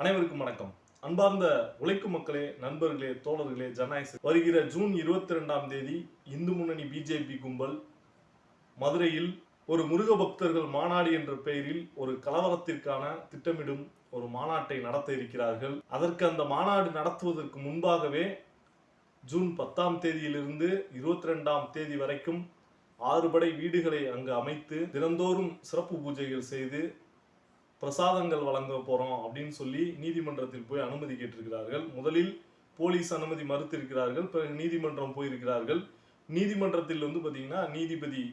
அனைவருக்கும் வணக்கம். அன்பார்ந்த உழைக்கும் மக்களே நண்பர்களே தோழர்களே ஜனநாயக வருகிற ஜூன் இருபத்தி ரெண்டாம் தேதி இந்து முன்னணி பிஜேபி கும்பல் மதுரையில் ஒரு முருக பக்தர்கள் மாநாடு என்ற பெயரில் ஒரு கலவரத்திற்கான திட்டமிடும் ஒரு மாநாட்டை நடத்த இருக்கிறார்கள். அதற்கு அந்த மாநாடு நடத்துவதற்கு முன்பாகவே ஜூன் பத்தாம் தேதியிலிருந்து இருபத்தி ரெண்டாம் தேதி வரைக்கும் ஆறுபடை வீடுகளை அங்கு அமைத்து தினந்தோறும் சிறப்பு பூஜைகள் செய்து பிரசாதங்கள் வழங்க போகிறோம் அப்படின்னு சொல்லி நீதிமன்றத்தில் போய் அனுமதி கேட்டிருக்கிறார்கள். முதலில் போலீஸ் அனுமதி மறுத்திருக்கிறார்கள். பிறகு நீதிமன்றம் போயிருக்கிறார்கள். நீதிமன்றத்தில் வந்து பார்த்தீங்கன்னா நீதிபதி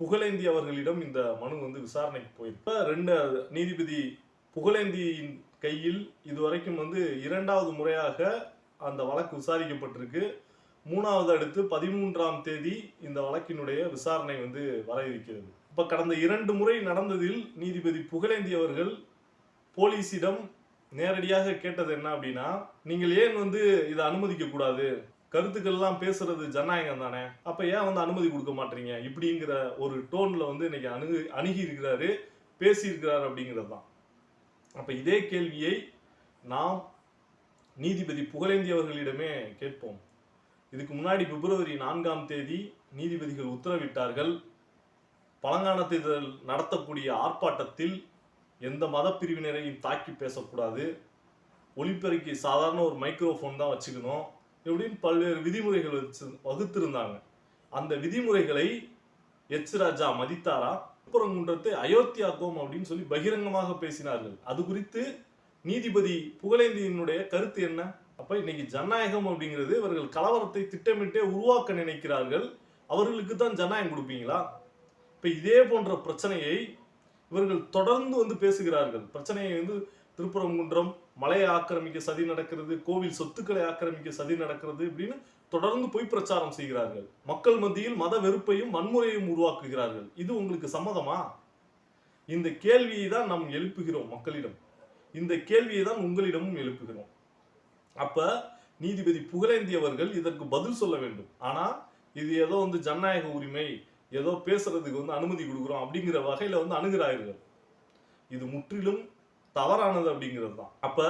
புகழேந்தி அவர்களிடம் இந்த மனு வந்து விசாரணைக்கு போயிருக்கு. ரெண்டு நீதிபதி புகழேந்தியின் கையில் இதுவரைக்கும் வந்து இரண்டாவது முறையாக அந்த வழக்கு விசாரிக்கப்பட்டிருக்கு. மூணாவது அடுத்து பதிமூன்றாம் தேதி இந்த வழக்கினுடைய விசாரணை வந்து வர இருக்கிறது. இப்போ கடந்த இரண்டு முறை நடந்ததில் நீதிபதி புகழேந்தி அவர்கள் போலீஸிடம் நேரடியாக கேட்டது என்ன அப்படின்னா நீங்கள் ஏன் வந்து இதை அனுமதிக்க கூடாது? கருத்துக்கள்லாம் பேசுறது ஜனநாயகம் தானே? அப்ப ஏன் வந்து அனுமதி கொடுக்க மாட்டீங்க? இப்படிங்கிற ஒரு டோன்ல வந்து இன்னைக்கு அணுகு அணுகி இருக்கிறாரு பேசியிருக்கிறார் அப்படிங்கிறது தான். அப்ப இதே கேள்வியை நாம் நீதிபதி புகழேந்தி அவர்களிடமே கேட்போம். இதுக்கு முன்னாடி பிப்ரவரி நான்காம் தேதி நீதிபதிகள் உத்தரவிட்டார்கள். பழங்கானத்தில் நடத்தக்கூடிய ஆர்ப்பாட்டத்தில் எந்த மத பிரிவினரையும் தாக்கி பேசக்கூடாது. ஒளிப்பெருக்கி சாதாரண ஒரு மைக்ரோஃபோன் தான் வச்சுக்கணும் இப்படின்னு பல்வேறு விதிமுறைகள் வச்சு வகுத்திருந்தாங்க. அந்த விதிமுறைகளை எச் ராஜா மதித்தாரா? அயோத்தியா கோம் அப்படின்னு சொல்லி பகிரங்கமாக பேசினார்கள். அது குறித்து நீதிபதி புகழேந்தியினுடைய கருத்து என்ன? அப்ப இன்னைக்கு ஜனநாயகம் அப்படிங்கிறது இவர்கள் கலவரத்தை திட்டமிட்டே உருவாக்க நினைக்கிறார்கள். அவர்களுக்கு தான் ஜனநாயகம் கொடுப்பீங்களா? இப்போ இதே போன்ற பிரச்சனையை இவர்கள் தொடர்ந்து வந்து பேசுகிறார்கள். பிரச்சனையை வந்து திருப்பரங்குன்றம் மலையை ஆக்கிரமிக்க சதி நடக்கிறது கோவில் சொத்துக்களை ஆக்கிரமிக்க சதி நடக்கிறது இப்படின்னு தொடர்ந்து பொய் பிரச்சாரம் செய்கிறார்கள். மக்கள் மத்தியில் மத வெறுப்பையும் வன்முறையும் உருவாக்குகிறார்கள். இது உங்களுக்கு சம்மதமா? இந்த கேள்வியை தான் நாம் எழுப்புகிறோம் மக்களிடம். இந்த கேள்வியை தான் உங்களிடமும் எழுப்புகிறோம். அப்ப நீதிபதி புகழேந்தி அவர்கள் இதற்கு பதில் சொல்ல வேண்டும். ஆனா இது ஏதோ வந்து ஜனநாயக உரிமை ஏதோ பேசுறதுக்கு வந்து அனுமதி கொடுக்குறோம் அப்படிங்கிற வகையில வந்து அணுகிறார்கள். இது முற்றிலும் தவறானது அப்படிங்கிறது தான். அப்ப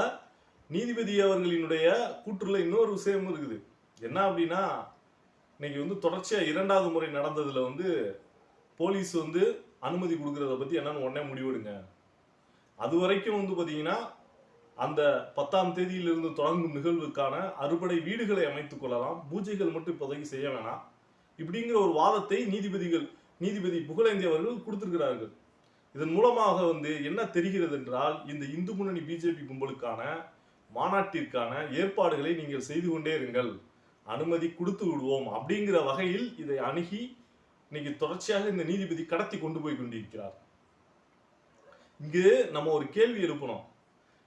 நீதிபதி அவர்களினுடைய கூற்றுல இன்னொரு விஷயம் இருக்குது. என்ன அப்படின்னா இன்னைக்கு வந்து தொடர்ச்சியா இரண்டாவது முறை நடந்ததுல வந்து போலீஸ் வந்து அனுமதி கொடுக்கறத பத்தி என்னன்னு உடனே முடிவெடுங்க. அது வரைக்கும் வந்து பாத்தீங்கன்னா அந்த பத்தாம் தேதியிலிருந்து தொடங்கும் நிகழ்வுக்கான அறுபடை வீடுகளை அமைத்துக் கொள்ளலாம். பூஜைகள் மட்டும் இப்போதைக்கு செய்ய வேணாம். இப்படிங்கிற ஒரு வாதத்தை நீதிபதிகள் நீதிபதி புகழேந்தி அவர்கள் கொடுத்திருக்கிறார்கள். இதன் மூலமாக வந்து என்ன தெரிகிறது என்றால் இந்த இந்து முன்னணி பிஜேபி கும்பலுக்கான மாநாட்டிற்கான ஏற்பாடுகளை நீங்கள் செய்து கொண்டே இருங்கள். அனுமதி கொடுத்து விடுவோம் அப்படிங்கிற வகையில் இதை அணுகி இன்னைக்கு தொடர்ச்சியாக இந்த நீதிபதி கடத்தி கொண்டு போய் கொண்டிருக்கிறார். இங்கு நம்ம ஒரு கேள்வி எழுப்பணும்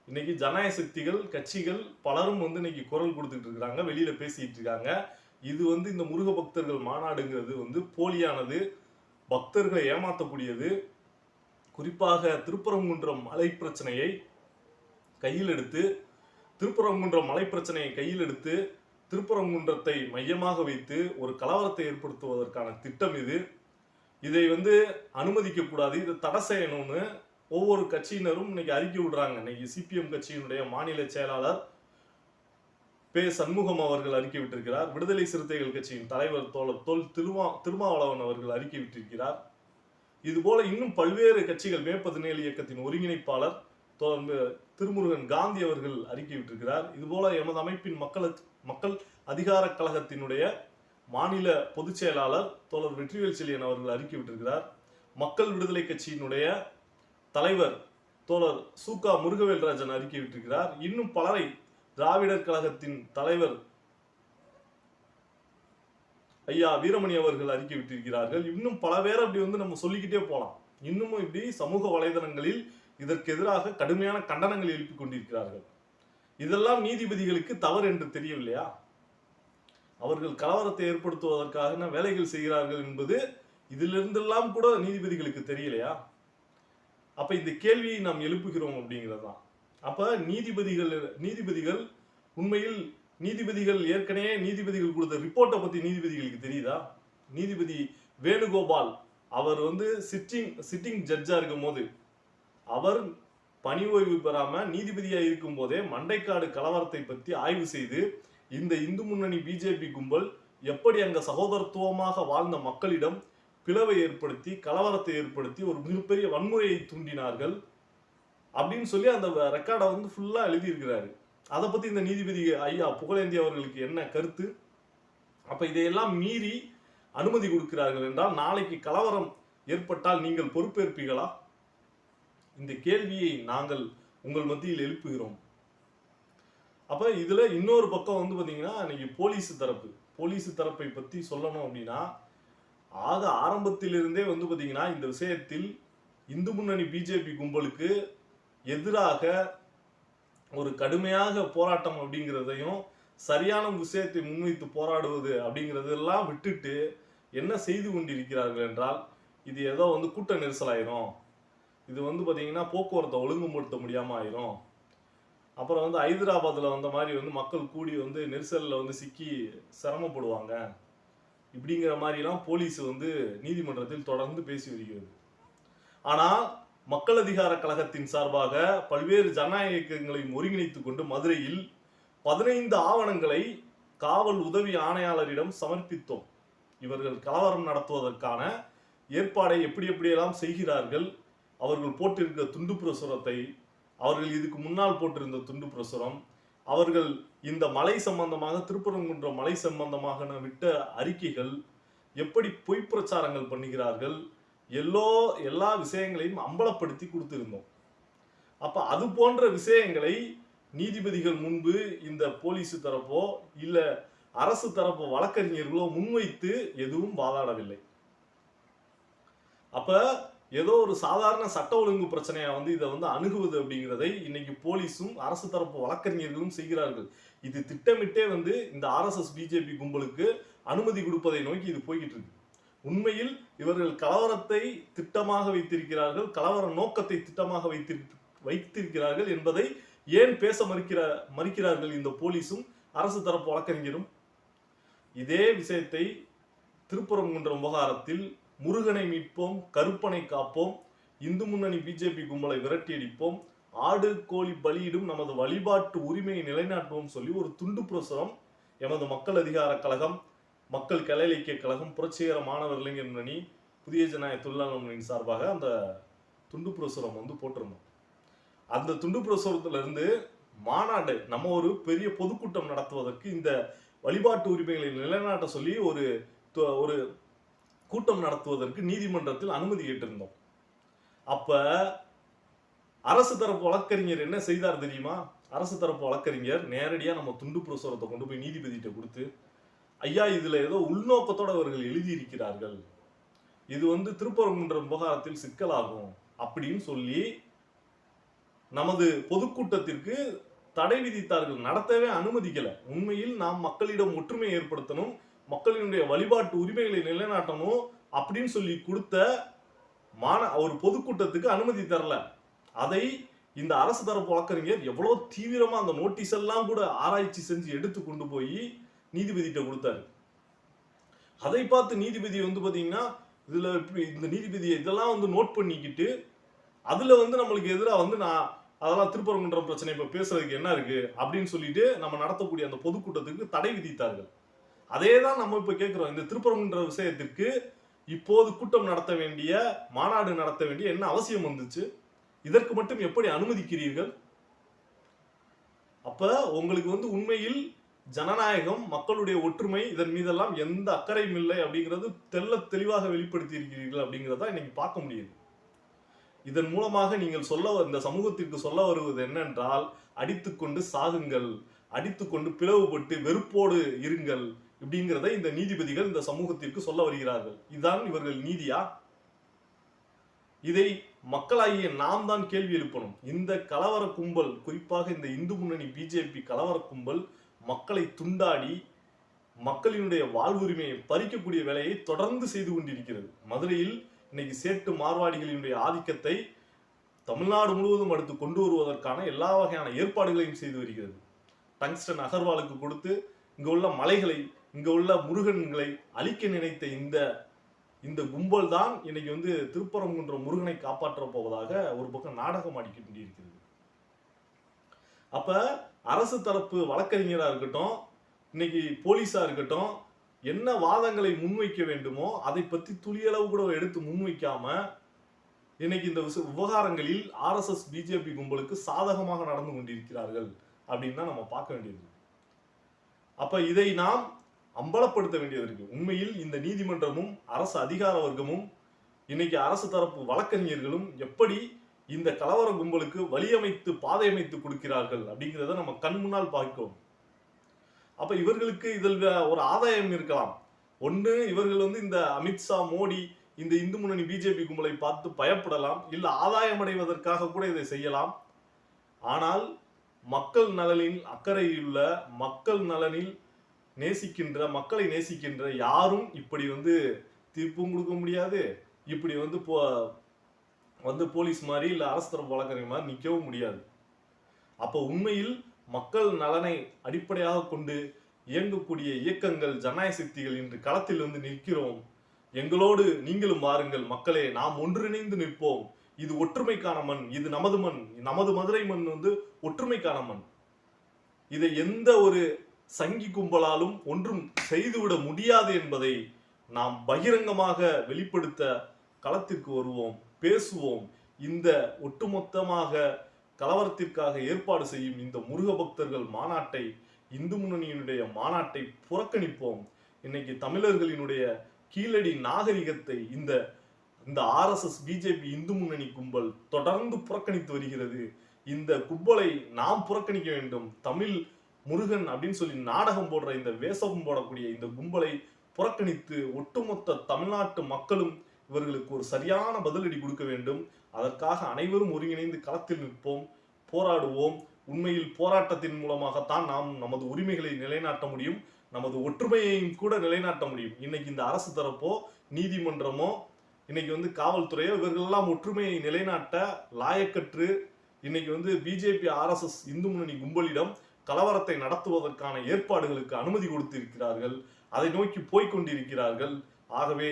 இன்னைக்கு ஜனநாயக சக்திகள் கட்சிகள் பலரும் வந்து இன்னைக்கு குரல் கொடுத்துட்டு இருக்காங்க வெளியில பேசிட்டு இருக்காங்க. இது வந்து இந்த முருக பக்தர்கள் மாநாடுங்கிறது வந்து போலியானது பக்தர்களை ஏமாற்றக்கூடியது குறிப்பாக திருப்பரங்குன்றம் மலை பிரச்சனையை கையில் எடுத்து திருப்பரங்குன்றம் மலை பிரச்சனையை கையில் எடுத்து திருப்பரங்குன்றத்தை மையமாக வைத்து ஒரு கலவரத்தை ஏற்படுத்துவதற்கான திட்டம் இது. இதை வந்து அனுமதிக்கக்கூடாது. இதை தடை செய்யணும்னு ஒவ்வொரு கட்சியினரும் இன்னைக்கு அறிக்கை விடுறாங்க. இன்னைக்கு சிபிஎம் கட்சியினுடைய மாநில செயலாளர் பே சண்முகம் அவர்கள் அறிக்கை விட்டிருக்கிறார். விடுதலை சிறுத்தைகள் கட்சியின் தலைவர் தோழர் தொல் திருமா திருமாவளவன் அவர்கள் அறிக்கை விட்டிருக்கிறார். இதுபோல இன்னும் பல்வேறு கட்சிகள் மே பதினேழு இயக்கத்தின் ஒருங்கிணைப்பாளர் திருமுருகன் காந்தி அவர்கள் அறிக்கை விட்டிருக்கிறார். இதுபோல எமது அமைப்பின் மக்கள் மக்கள் அதிகார கழகத்தினுடைய மாநில பொதுச் செயலாளர் தோழர் வெற்றிவேல் செழியன் அவர்கள் அறிக்கை விட்டிருக்கிறார். மக்கள் விடுதலை கட்சியினுடைய தலைவர் தோழர் சூகா முருகவேல்ராஜன் அறிக்கை விட்டிருக்கிறார். இன்னும் பலரை திராவிடர் கழகத்தின் தலைவர் ஐயா வீரமணி அவர்கள் அறிக்கை விட்டிருக்கிறார்கள். இன்னும் பல பேர் அப்படி வந்து நம்ம சொல்லிக்கிட்டே போகலாம் இன்னமும் இப்படி சமூக வலைதளங்களில் இதற்கு எதிராக கடுமையான கண்டனங்கள் எழுப்பி கொண்டிருக்கிறார்கள். இதெல்லாம் நீதிபதிகளுக்கு தவறு என்று தெரியவில்லையா? அவர்கள் கலவரத்தை ஏற்படுத்துவதற்காக வேலைகள் செய்கிறார்கள் என்பது இதிலிருந்தெல்லாம் கூட நீதிபதிகளுக்கு தெரியலையா? அப்ப இந்த கேள்வியை நாம் எழுப்புகிறோம் அப்படிங்கிறது தான் அப்ப நீதிபதிகள் நீதிபதிகள் உண்மையில் நீதிபதிகள் ஏற்கனவே நீதிபதிகள் கொடுத்த ரிப்போர்ட்டை பத்தி நீதிபதிகளுக்கு தெரியுதா? நீதிபதி வேணுகோபால் அவர் வந்து சிட்டிங் சிட்டிங் ஜட்ஜா இருக்கும் போது அவர் பணி ஓய்வு பெறாம நீதிபதியா இருக்கும் போதே மண்டைக்காடு கலவரத்தை பற்றி ஆய்வு செய்து இந்த இந்து முன்னணி பிஜேபி கும்பல் எப்படி அங்க சகோதரத்துவமாக வாழ்ந்த மக்களிடம் பிளவை ஏற்படுத்தி கலவரத்தை ஏற்படுத்தி ஒரு மிகப்பெரிய வன்முறையை தூண்டினார்கள் அப்படின்னு சொல்லி அந்த ரெக்கார்டை வந்து ஃபுல்லாக எழுதியிருக்கிறாரு. அதை பற்றி இந்த நீதிபதி ஐயா புகழேந்தி அவர்களுக்கு என்ன கருத்து? அப்போ இதையெல்லாம் மீறி அனுமதி கொடுக்கிறார்கள் என்றால் நாளைக்கு கலவரம் ஏற்பட்டால் நீங்கள் பொறுப்பேற்பீர்களா? இந்த கேள்வியை நாங்கள் உங்கள் மத்தியில் எழுப்புகிறோம். அப்போ இதில் இன்னொரு பக்கம் வந்து பார்த்தீங்கன்னா இன்னைக்கு போலீஸ் தரப்பு போலீஸ் தரப்பை பற்றி சொல்லணும் அப்படின்னா ஆக ஆரம்பத்திலிருந்தே வந்து பார்த்தீங்கன்னா இந்த விஷயத்தில் இந்து முன்னணி பிஜேபி கும்பலுக்கு எதிராக ஒரு கடுமையாக போராட்டம் அப்படிங்கிறதையும் சரியான விஷயத்தை முன்வைத்து போராடுவது அப்படிங்கிறதெல்லாம் விட்டுட்டு என்ன செய்து கொண்டிருக்கிறார்கள் என்றால் இது ஏதோ வந்து கூட்ட நெரிசல் ஆயிரும் இது வந்து பார்த்தீங்கன்னா போக்குவரத்தை ஒழுங்குபடுத்த முடியாமல் ஆயிரும். அப்புறம் வந்து ஹைதராபாத்தில் வந்த மாதிரி வந்து மக்கள் கூடி வந்து நெரிசலில் வந்து சிக்கி சிரமப்படுவாங்க. இப்படிங்கிற மாதிரிலாம் போலீஸ் வந்து நீதிமன்றத்தில் தொடர்ந்து பேசி வருகிறது. ஆனால் மக்கள் அதிகார கழகத்தின் சார்பாக பல்வேறு ஜனநாயக இயக்கங்களையும் ஒருங்கிணைத்துக் கொண்டு மதுரையில் பதினைந்து ஆவணங்களை காவல் உதவி ஆணையாளரிடம் சமர்ப்பித்தோம். இவர்கள் கலவரம் நடத்துவதற்கான ஏற்பாடை எப்படி எப்படியெல்லாம் செய்கிறார்கள் அவர்கள் போட்டிருக்கிற துண்டு பிரசுரத்தை அவர்கள் இதுக்கு முன்னால் போட்டிருந்த துண்டு பிரசுரம் அவர்கள் இந்த மலை சம்பந்தமாக திருப்பரங்குன்றம் மலை சம்பந்தமாக விட்ட அறிக்கைகள் எப்படி பொய் பிரச்சாரங்கள் பண்ணுகிறார்கள் எல்லோ எல்லா விஷயங்களையும் அம்பலப்படுத்தி கொடுத்திருந்தோம். அப்போ அது போன்ற விஷயங்களை நீதிபதிகள் முன்பு இந்த போலீஸ் தரப்போ இல்லை அரசு தரப்பு வழக்கறிஞர்களோ முன்வைத்து எதுவும் வாதாடவில்லை. அப்ப ஏதோ ஒரு சாதாரண சட்ட ஒழுங்கு பிரச்சனையா வந்து இதை வந்து அணுகுவது அப்படிங்கிறதை இன்னைக்கு போலீஸும் அரசு தரப்பு வழக்கறிஞர்களும் செய்கிறார்கள். இது திட்டமிட்டே வந்து இந்த ஆர்எஸ்எஸ் பிஜேபி கும்பலுக்கு அனுமதி கொடுப்பதை நோக்கி இது போய்கிட்டு இருக்கு. உண்மையில் இவர்கள் கலவரத்தை திட்டமாக வைத்திருக்கிறார்கள் கலவர நோக்கத்தை திட்டமாக வைத்திரு வைத்திருக்கிறார்கள் என்பதை ஏன் பேச மறுக்கிற மறுக்கிறார்கள் இந்த போலீஸும் அரசு தரப்பு வழக்கறிஞரும்? இதே விஷயத்தை திருப்பரங்குன்றம் விவகாரத்தில் முருகனை மீட்போம் கருப்பனை காப்போம் இந்து முன்னணி பிஜேபி கும்பலை விரட்டியடிப்போம் ஆடு கோழி பலியிடும் நமது வழிபாட்டு உரிமையை நிலைநாட்டுவோம் சொல்லி ஒரு துண்டு பிரசுரம் எமது மக்கள் அதிகார கழகம் மக்கள் கலை இலக்கிய கழகம் புரட்சிகர மாணவர் இளைஞர் முன்னணி புதிய ஜனநாயக தொழிலாளர் முன்னணி சார்பாக அந்த துண்டு பிரசுரம் வந்து போட்டிருந்தோம். அந்த துண்டு பிரசுரத்துல இருந்து மாநாடு நம்ம ஒரு பெரிய பொதுக்கூட்டம் நடத்துவதற்கு இந்த வழிபாட்டு உரிமைகளை நிலைநாட்ட சொல்லி ஒரு ஒரு கூட்டம் நடத்துவதற்கு நீதிமன்றத்தில் அனுமதி கேட்டிருந்தோம். அப்ப அரசு தரப்பு வழக்கறிஞர் என்ன செய்தார் தெரியுமா? அரசு தரப்பு வழக்கறிஞர் நேரடியாக நம்ம துண்டு பிரசுரத்தை கொண்டு போய் நீதிபதிகிட்ட கொடுத்து ஐயா இதில் ஏதோ உள்நோக்கத்தோட அவர்கள் எழுதியிருக்கிறார்கள். இது வந்து திருப்பரங்குன்றம் விவகாரத்தில் சிக்கலாகும் அப்படின்னு சொல்லி நமது பொதுக்கூட்டத்திற்கு தடை விதித்தார்கள். நடத்தவே அனுமதிக்கல. உண்மையில் நாம் மக்களிடம் ஒற்றுமை ஏற்படுத்தணும் மக்களினுடைய வழிபாட்டு உரிமைகளை நிலைநாட்டணும் அப்படின்னு சொல்லி கொடுத்த மான ஒரு பொதுக்கூட்டத்துக்கு அனுமதி தரல. அதை இந்த அரசு தரப்பு வழக்கறிஞர் எவ்வளோ தீவிரமாக அந்த நோட்டீஸ் எல்லாம் கூட ஆராய்ச்சி செஞ்சு எடுத்து கொண்டு போய் நீதிபதிகிட்ட கொடுத்தாரு. அதை பார்த்து நீதிபதி வந்து பார்த்தீங்கன்னா இதில் இப்படி இந்த நீதிபதி இதெல்லாம் வந்து நோட் பண்ணிக்கிட்டு அதில் வந்து நம்மளுக்கு எதிராக வந்து நான் அதெல்லாம் திருப்பரங்குன்றம் பிரச்சனை இப்போ பேசுறதுக்கு என்ன இருக்கு? அப்படின்னு சொல்லிட்டு நம்ம நடத்தக்கூடிய அந்த பொதுக்கூட்டத்துக்கு தடை விதித்தார்கள். அதே தான் நம்ம இப்போ கேட்குறோம் இந்த திருப்பரங்குன்ற விஷயத்திற்கு இப்போது கூட்டம் நடத்த வேண்டிய மாநாடு நடத்த வேண்டிய என்ன அவசியம் வந்துச்சு? இதற்கு மட்டும் எப்படி அனுமதிக்கிறீர்கள்? அப்ப உங்களுக்கு வந்து உண்மையில் ஜனநாயகம் மக்களுடைய ஒற்றுமை இதன் மீதெல்லாம் எந்த அக்கறையும் இல்லை அப்படிங்கிறது தெல்ல தெளிவாக வெளிப்படுத்தி இருக்கிறீர்கள் அப்படிங்கிறத இன்னைக்கு பார்க்க முடியுது. இதன் மூலமாக நீங்கள் சொல்ல இந்த சமூகத்திற்கு சொல்ல வருவது என்னென்றால் அடித்துக்கொண்டு சாகுங்கள் அடித்துக்கொண்டு பிளவுபட்டு வெறுப்போடு இருங்கள் இப்படிங்கிறத இந்த நீதிபதிகள் இந்த சமூகத்திற்கு சொல்ல வருகிறார்கள். இதுதான் இவர்கள் நீதியா? இதை மக்களாகிய நாம் தான் கேள்வி எழுப்பணும். இந்த கலவர கும்பல் குறிப்பாக இந்த இந்து முன்னணி பிஜேபி கலவர கும்பல் மக்களை துண்டாடி மக்களினுடைய வாழ்வுரிமையை பறிக்கக்கூடிய வேலையை தொடர்ந்து செய்து கொண்டிருக்கிறது. மதுரையில் இன்னைக்கு சேட்டு மார்வாடிகளினுடைய ஆதிக்கத்தை தமிழ்நாடு முழுவதும் அடுத்து கொண்டு வருவதற்கான எல்லா வகையான ஏற்பாடுகளையும் செய்து வருகிறது. டங்ஸ்டன் அகர்வாலுக்கு கொடுத்து இங்க உள்ள மலைகளை இங்க உள்ள முருகன்களை அழிக்க நினைத்த இந்த இந்த கும்பல் தான் இன்னைக்கு வந்து திருப்பரங்குன்ற முருகனை காப்பாற்றப் போவதாக ஒரு பக்கம் நாடகம் ஆடிக்கிட்டு வேண்டியிருக்கிறது அப்ப அரசு தரப்பு வழக்கறிஞராக இருக்கட்டும் இன்னைக்கு போலீஸாக இருக்கட்டும் என்ன வாதங்களை முன்வைக்க வேண்டுமோ அதை பற்றி துளியளவு கூட எடுத்து முன்வைக்காம இன்னைக்கு இந்த விவகாரங்களில் ஆர்எஸ்எஸ் பிஜேபி கும்பலுக்கு சாதகமாக நடந்து கொண்டிருக்கிறார்கள் அப்படின்னு தான் நம்ம பார்க்க வேண்டியது. அப்போ அப்ப இதை நாம் அம்பலப்படுத்த வேண்டியது இருக்கு. உண்மையில் இந்த நீதிமன்றமும் அரசு அதிகார வர்க்கமும் இன்னைக்கு அரசு தரப்பு வழக்கறிஞர்களும் எப்படி இந்த கலவர கும்பலுக்கு வழியமைத்து பாதை அமைத்து கொடுக்கிறார்கள் அப்படிங்கிறத நம்ம கண் முன்னால் பார்க்கிறோம். அப்ப இவர்களுக்கு இதில் ஒரு ஆதாயம் இருக்கலாம். ஒண்ணு இவர்கள் வந்து இந்த அமித்ஷா மோடி இந்த இந்து முன்னணி பிஜேபி கும்பலை பார்த்து பயப்படலாம். இல்ல ஆதாயம் அடைவதற்காக கூட இதை செய்யலாம். ஆனால் மக்கள் நலனில் அக்கறையுள்ள மக்கள் நலனில் நேசிக்கின்ற மக்களை நேசிக்கின்ற யாரும் இப்படி வந்து தீர்ப்பும் கொடுக்க முடியாது. இப்படி வந்து போ வந்து போலீஸ் மாதிரி இல்லை அரசு தரப்பு வழக்கறிஞர் மாதிரி நிற்கவும் முடியாது. அப்போ உண்மையில் மக்கள் நலனை அடிப்படையாக கொண்டு இயங்கக்கூடிய இயக்கங்கள் ஜனநாயக சக்திகள் இன்று களத்தில் வந்து நிற்கிறோம். எங்களோடு நீங்களும் வாருங்கள். மக்களே நாம் ஒன்றிணைந்து நிற்போம். இது ஒற்றுமைக்கான மண். இது நமது மண். நமது மதுரை மண் வந்து ஒற்றுமைக்கான மண். இதை எந்த ஒரு சங்கி கும்பலாலும் ஒன்றும் செய்துவிட முடியாது என்பதை நாம் பகிரங்கமாக வெளிப்படுத்த களத்திற்கு வருவோம். பேசுவோம். இந்த ஒட்டுமொத்தமாக கலவரத்திற்காக ஏற்பாடு செய்யும் இந்த முருக பக்தர்கள் மாநாட்டை இந்து முன்னணியினுடைய மாநாட்டை புறக்கணிப்போம். இன்னைக்கு தமிழர்களினுடைய கீழடி நாகரிகத்தை இந்த இந்த ஆர்எஸ்எஸ் பிஜேபி இந்து முன்னணி கும்பல் தொடர்ந்து புறக்கணித்து வருகிறது. இந்த கும்பலை நாம் புறக்கணிக்க வேண்டும். தமிழ் முருகன் அப்படின்னு சொல்லி நாடகம் போடுற இந்த வேஷம் போடக்கூடிய இந்த கும்பலை புறக்கணித்து ஒட்டுமொத்த தமிழ்நாட்டு மக்களும் இவர்களுக்கு ஒரு சரியான பதிலடி கொடுக்க வேண்டும். அதற்காக அனைவரும் ஒருங்கிணைந்து களத்தில் நிற்போம் போராடுவோம். உண்மையில் போராட்டத்தின் மூலமாகத்தான் நாம் நமது உரிமைகளை நிலைநாட்ட முடியும். நமது ஒற்றுமையையும் கூட நிலைநாட்ட முடியும். இன்னைக்கு இந்த அரசு தரப்போ நீதிமன்றமோ இன்னைக்கு வந்து காவல்துறையோ இவர்களெல்லாம் ஒற்றுமையை நிலைநாட்ட லாயக்கற்று இன்னைக்கு வந்து பிஜேபி ஆர்எஸ்எஸ் இந்து முன்னணி கும்பலிடம் கலவரத்தை நடத்துவதற்கான ஏற்பாடுகளுக்கு அனுமதி கொடுத்திருக்கிறார்கள். அதை நோக்கி போய்கொண்டிருக்கிறார்கள் ஆகவே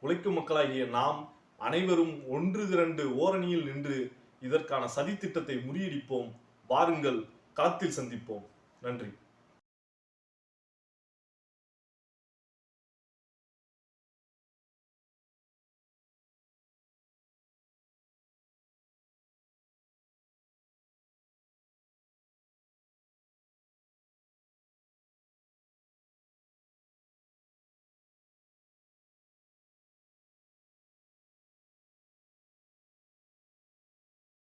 உழைக்கும் மக்களாகிய நாம் அனைவரும் ஒன்று திரண்டு ஓரணியில் நின்று இதற்கான சதித்திட்டத்தை முறியடிப்போம். வாருங்கள் களத்தில் சந்திப்போம். நன்றி.